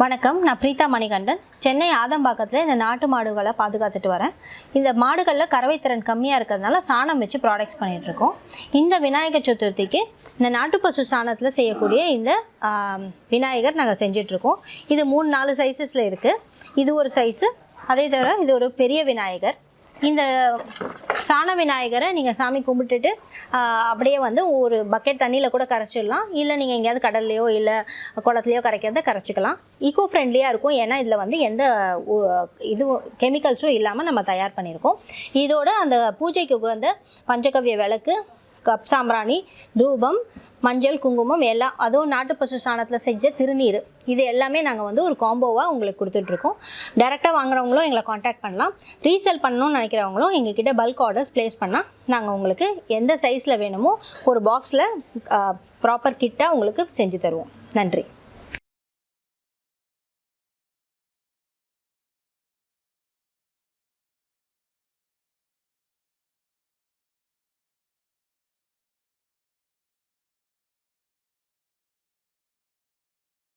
வணக்கம். நான் பிரீதா மணிகண்டன். சென்னை ஆதம்பாக்கத்தில் இந்த நாட்டு மாடுகளை பாதுகாத்துட்டு வரேன். இந்த மாடுகளில் கறவைத்திறன் கம்மியாக இருக்கிறதுனால சாணம் வச்சு ப்ராடக்ட்ஸ் பண்ணிகிட்ருக்கோம் இந்த விநாயகர் சதுர்த்திக்கு இந்த நாட்டு பசு சாணத்தில் செய்யக்கூடிய இந்த விநாயகர் நாங்கள் செஞ்சிட்ருக்கோம் இது மூணு நாலு சைஸஸில் இருக்குது இது ஒரு சைஸு அதே தவிர இது ஒரு பெரிய விநாயகர். இந்த சாண விநாயகரை நீங்கள் சாமி கும்பிட்டுட்டு அப்படியே வந்து ஒரு பக்கெட் தண்ணியில் கூட கரைச்சிடலாம். இல்லை நீங்கள் எங்கேயாவது கடல்லையோ இல்லை குளத்துலையோ கரைக்கிறத கரைச்சிக்கலாம். ஈக்கோ ஃப்ரெண்ட்லியாக இருக்கும். ஏன்னா இதில் வந்து எந்த இதுவும் கெமிக்கல்ஸும் இல்லாமல் நம்ம தயார் பண்ணியிருக்கோம். இதோட அந்த பூஜைக்கு உகந்த பஞ்சகவ்ய விளக்கு கப் சாம்பிராணி தூபம் மஞ்சள் குங்குமம் எல்லாம் அதுவும் நாட்டு பசு சாணத்தில் செஞ்ச திருநீர். இது எல்லாமே நாங்கள் வந்து ஒரு காம்போவாக உங்களுக்கு கொடுத்துட்ருக்கோம். டேரெக்டாக வாங்குறவங்களும் எங்களை காண்டாக்ட் பண்ணலாம். ரீசேல் பண்ணணும்னு நினைக்கிறவங்களும் எங்ககிட்ட பல்க் ஆர்டர்ஸ் ப்ளேஸ் பண்ணால் நாங்கள் உங்களுக்கு எந்த சைஸில் வேணுமோ ஒரு பாக்ஸில் ப்ராப்பர் கிட்டாக உங்களுக்கு செஞ்சு தருவோம். நன்றி.